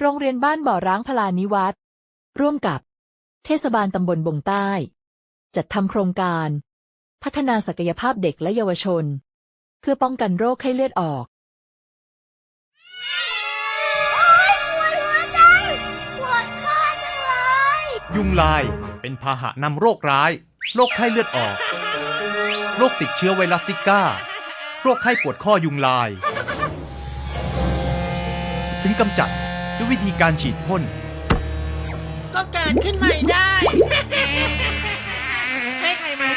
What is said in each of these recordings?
โรงเรียนบ้านบ่อร้างพลานิวัตรร่วมกับ เทศบาลตำบลบงใต้ จัดทำโครงการ พัฒนาศักยภาพเด็กและเยาวชน เพื่อป้องกันโรคไข้เลือดออกปวดหัวใจปวดคอจังเลยยุงลายเป็นพาหะนำโรคร้าย โรคไข้เลือดออก โรคติดเชื้อไวรัสซิก้า โรคไข้ปวดข้อยุงลาย ถึงกำจัด ด้วยวิธีการฉีดพ่น ก็เกิดขึ้นใหม่ได้ ให้ใครมา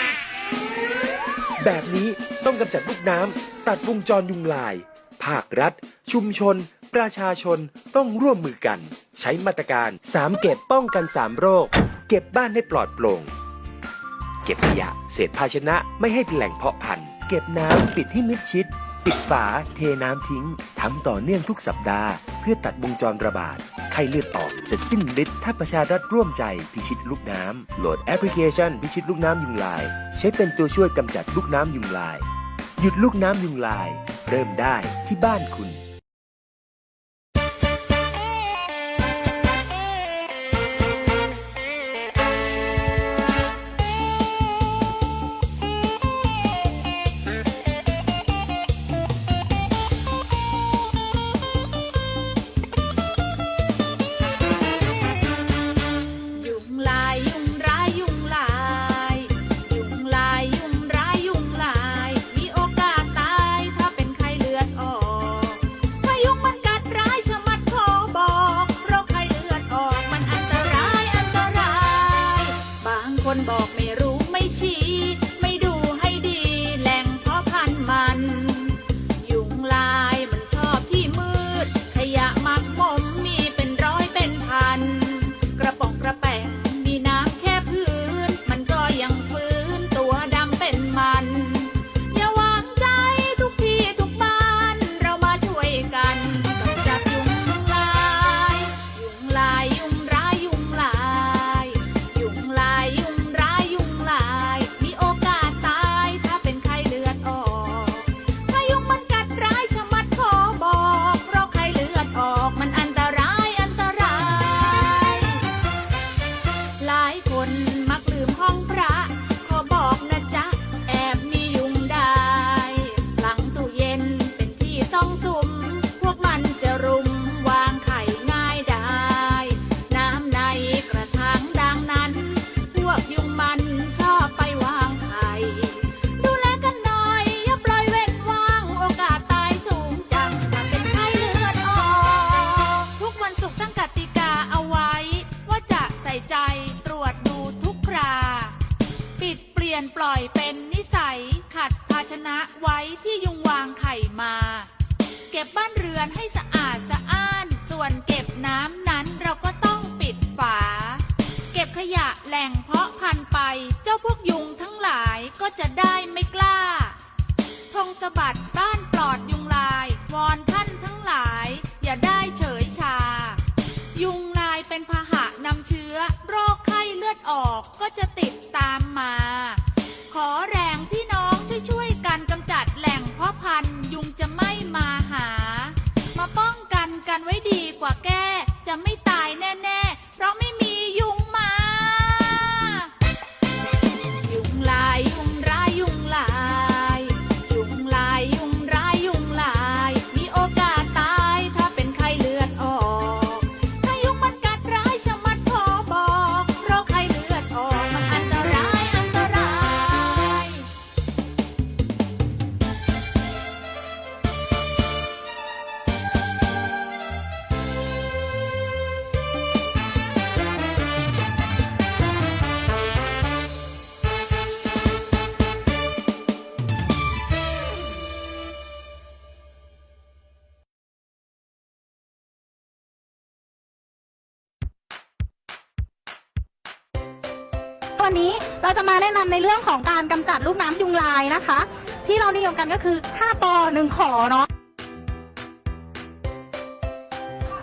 แบบนี้ต้องกำจัดลูกน้ำตัดวงจรยุงลาย ภาครัฐ ชุมชน ประชาชนต้องร่วมมือกัน ใช้มาตรการ 3 เก็บป้องกัน 3 โรค เก็บบ้านให้ปลอดโปร่ง เก็บขยะ เศษภาชนะไม่ให้เป็นแหล่งเพาะพันธุ์ เก็บน้ำปิดให้มิดชิด ปิดฝาเทน้ำทิ้งทำต่อเนื่องทุกสัปดาห์ เพื่อตัดวงจรระบาด ไข้เลือดออกจะสิ้นฤทธิ์ถ้าประชารัฐร่วมใจพิชิตลูกน้ำโหลดแอปพลิเคชันพิชิตลูกน้ำยุงลาย ใช้เป็นตัวช่วยกำจัดลูกน้ำยุงลาย หยุดลูกน้ำยุงลาย เริ่มได้ที่บ้านคุณ คน นปล่อยเป็นนิสัย ขัดภาชนะไว้ที่ยุงวางไข่มา เก็บบ้านเรือนให้สะอาดสะอ้าน ส่วนเก็บน้ำนั้นเราก็ต้องปิดฝา เก็บขยะแหล่งเพาะพันธุ์ไป เจ้าพวกยุงทั้งหลายก็จะได้ไม่กล้าธงสะบัดบ้านปลอดยุงลาย วอนท่านทั้งหลาย อย่าได้เฉยชา ยุงลายเป็นพาหะนำเชื้อ โรคไข้เลือดออกก็จะติดตามมา ขอแรงพี่น้องช่วยๆกันกำจัดแหล่งเพาะพันธุ์ยุงจะไม่มาหา มาป้องกันกันไว้ดีกว่าแก้ วันนี้เราจะมาแนะนำในเรื่องของการกำจัดลูกน้ำยุงลายนะคะ ที่เรานิยมกันก็คือ 5ปอ1ขอเนาะ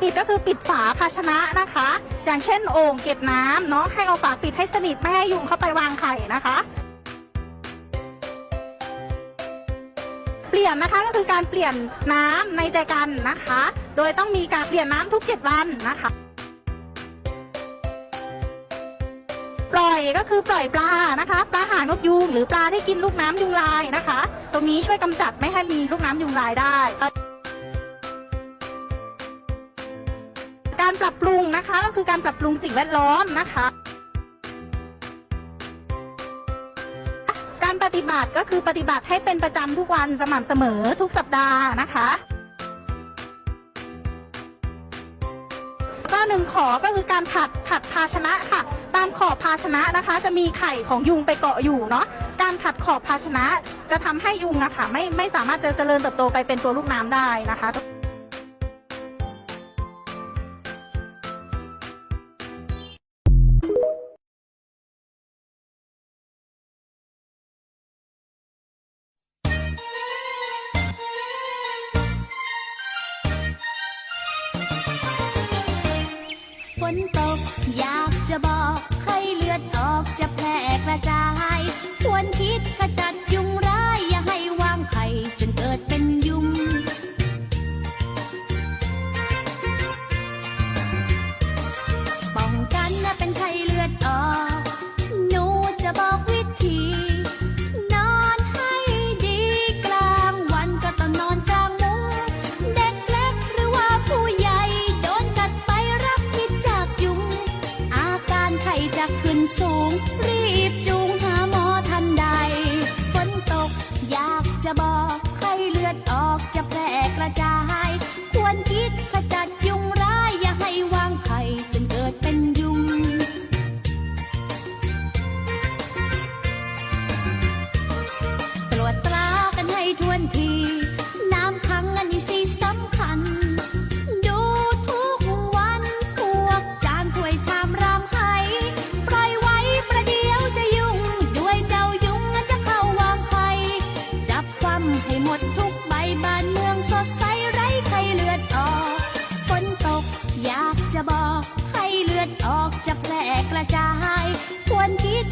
ปิดก็คือปิดฝาภาชนะนะคะ อย่างเช่นโอ่งเก็บน้ำเนาะให้เอาฝาปิดให้สนิทไม่ให้ยุงเข้าไปวางไข่นะคะ เปลี่ยนลี่ยนนะคะก็คือการเปลี่ยนน้ำในใจกันนะคะ โดยต้องมีการเปลี่ยนน้ำทุก7วันนะคะ ปล่อยก็คือปล่อยปลานะคะปลาหางนกยูงหรือปลาที่กินลูกน้ำยุงลายนะคะ ตรงนี้ช่วยกำจัดไม่ให้มีลูกน้ำยุงลายได้ การปรับปรุงนะคะก็คือการปรับปรุงสิ่งแวดล้อมนะคะ การปฏิบัติก็คือปฏิบัติให้เป็นประจำทุกวันสม่ำเสมอทุกสัปดาห์นะคะ หนึ่งขอก็คือการถัดถัดภาชนะค่ะ ตามขอบภาชนะนะคะ จะมีไข่ของยุงไปเกาะอยู่เนาะการถัดขอบภาชนะจะทำให้ยุงนะคะไม่ไม่สามารถจะเจริญเติบโตไปเป็นตัวลูกน้ำได้นะคะ นตก อยากจะบอกให้เลือดออกจะแพร่กระจาย ทีน้ำขังอันนี้สิสำคัญ ดูทุกวันพวกจานถ้วยชามรามไหปล่อยไว้ประเดี๋ยวจะยุ่ง ด้วยเจ้ายุงอันจะเข้าวางไข่จับความให้หมดทุกใบบ้านเมืองสดใสไร้ไข้เลือดออกฝนตกอยากจะบอกไข้เลือดออกจะแพร่กระจายคนคิด